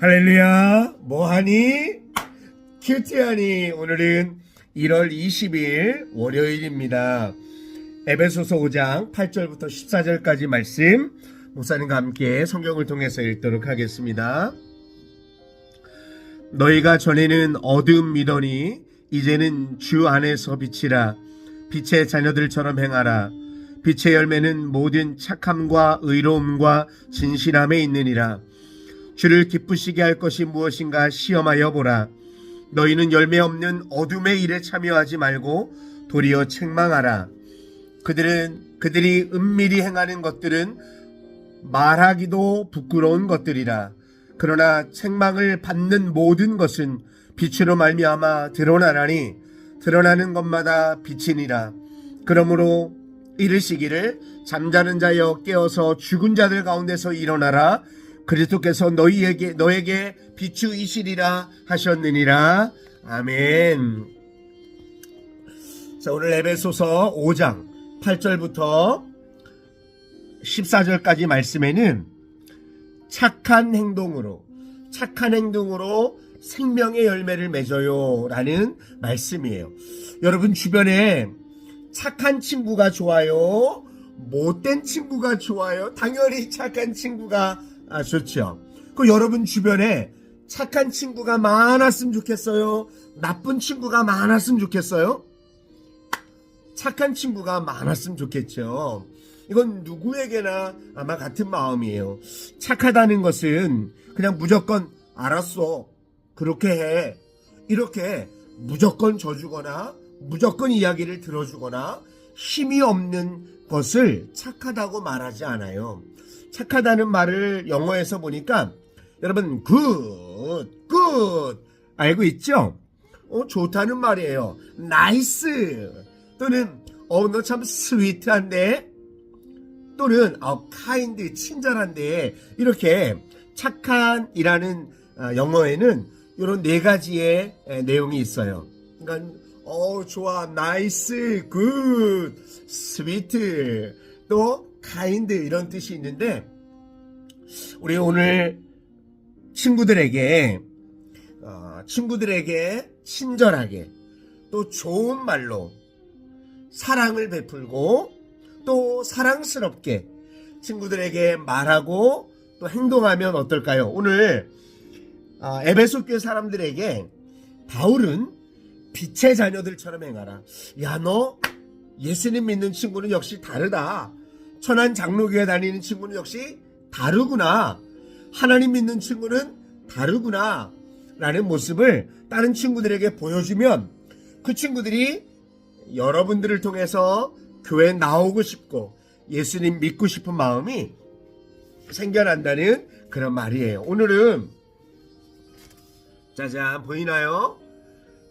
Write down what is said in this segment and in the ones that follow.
할렐루야. 뭐하니? 큐티하니. 오늘은 1월 20일 월요일입니다. 에베소서 5장 8절부터 14절까지 말씀 목사님과 함께 성경을 통해서 읽도록 하겠습니다. 너희가 전에는 어둠이더니 이제는 주 안에서 빛이라. 빛의 자녀들처럼 행하라. 빛의 열매는 모든 착함과 의로움과 진실함에 있느니라 주를 기쁘시게 할 것이 무엇인가 시험하여 보라. 너희는 열매 없는 어둠의 일에 참여하지 말고 도리어 책망하라. 그들은 그들이 은밀히 행하는 것들은 말하기도 부끄러운 것들이라. 그러나 책망을 받는 모든 것은 빛으로 말미암아 드러나라니 드러나는 것마다 빛이니라. 그러므로 이르시기를 잠자는 자여 깨어서 죽은 자들 가운데서 일어나라. 그리스도께서 너희에게 너에게 비추이시리라 하셨느니라. 아멘. 자, 오늘 에베소서 5장 8절부터 14절까지 말씀에는 착한 행동으로 착한 행동으로 생명의 열매를 맺어요 라는 말씀이에요. 여러분 주변에 착한 친구가 좋아요. 못된 친구가 좋아요. 당연히 착한 친구가 아, 좋죠. 그 여러분 주변에 착한 친구가 많았으면 좋겠어요. 나쁜 친구가 많았으면 좋겠어요. 착한 친구가 많았으면 좋겠죠. 이건 누구에게나 아마 같은 마음이에요. 착하다는 것은 그냥 무조건 알았어. 그렇게 해. 이렇게 무조건 져주거나 무조건 이야기를 들어주거나 힘이 없는 것을 착하다고 말하지 않아요. 착하다는 말을 영어에서 보니까 여러분 굿, 굿 알고 있죠? 어, 좋다는 말이에요. 나이스 또는 어, 너 참 스위트한데 또는 어, 카인드 친절한데 이렇게 착한이라는 어, 영어에는 이런 네 가지의 에, 내용이 있어요. 그러니까 어 좋아 나이스 굿 스위트 또 카인드 이런 뜻이 있는데 우리 오늘 친구들에게 어, 친구들에게 친절하게 또 좋은 말로 사랑을 베풀고 또 사랑스럽게 친구들에게 말하고 또 행동하면 어떨까요? 오늘 어, 에베소 교회 사람들에게 바울은 빛의 자녀들처럼 행하라. 야, 너 예수님 믿는 친구는 역시 다르다. 천안 장로교회 다니는 친구는 역시 다르구나. 하나님 믿는 친구는 다르구나. 라는 모습을 다른 친구들에게 보여주면 그 친구들이 여러분들을 통해서 교회 나오고 싶고 예수님 믿고 싶은 마음이 생겨난다는 그런 말이에요. 오늘은 짜잔 보이나요?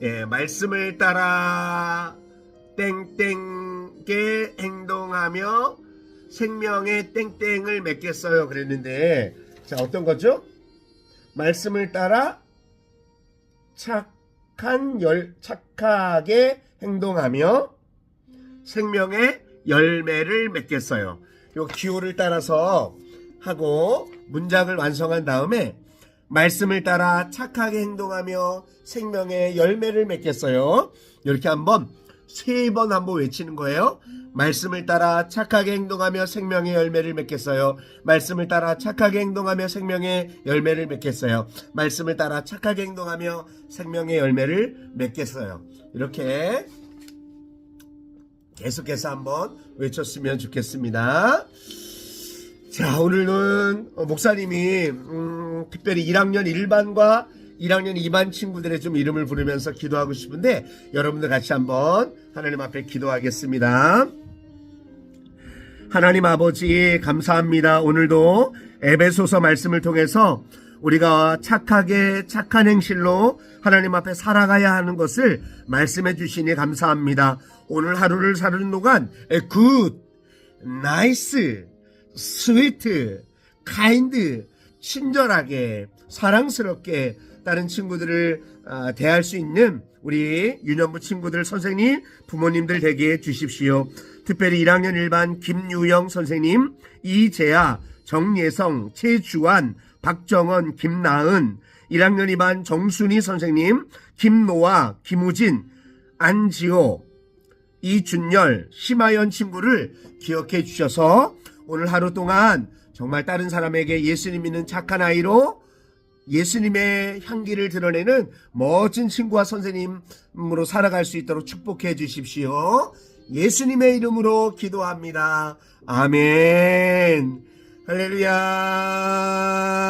예, 말씀을 따라 땡땡게 행동하며 생명의 땡땡을 맺겠어요. 그랬는데 자 어떤 거죠? 말씀을 따라 착한 열 착하게 행동하며 생명의 열매를 맺겠어요. 요 기호를 따라서 하고 문장을 완성한 다음에 말씀을 따라 착하게 행동하며 생명의 열매를 맺겠어요. 이렇게 한번 세 번 한번 외치는 거예요. 말씀을 따라 착하게 행동하며 생명의 열매를 맺겠어요. 말씀을 따라 착하게 행동하며 생명의 열매를 맺겠어요. 말씀을 따라 착하게 행동하며 생명의 열매를 맺겠어요. 이렇게 계속해서 한번 외쳤으면 좋겠습니다. 자, 오늘은 어, 목사님이 음, 특별히 1학년 1반과 1학년 2반 친구들의 좀 이름을 부르면서 기도하고 싶은데 여러분들 같이 한번 하나님 앞에 기도하겠습니다. 하나님 아버지 감사합니다. 오늘도 에베소서 말씀을 통해서 우리가 착하게 착한 행실로 하나님 앞에 살아가야 하는 것을 말씀해 주시니 감사합니다. 오늘 하루를 사는 동안 굿, 나이스, 스위트, 카인드, 친절하게, 사랑스럽게 다른 친구들을 아, 대할 수 있는 우리 유년부 친구들 선생님, 부모님들 되게 해 주십시오. 특별히 1학년 1반 김유영 선생님, 이재아, 정예성, 최주환, 박정원, 김나은, 1학년 2반 정순희 선생님, 김노아, 김우진, 안지호, 이준열, 심하연 친구를 기억해 주셔서 오늘 하루 동안 정말 다른 사람에게 예수님 믿는 착한 아이로 예수님의 향기를 드러내는 멋진 친구와 선생님으로 살아갈 수 있도록 축복해 주십시오. 예수님의 이름으로 기도합니다. 아멘. 할렐루야.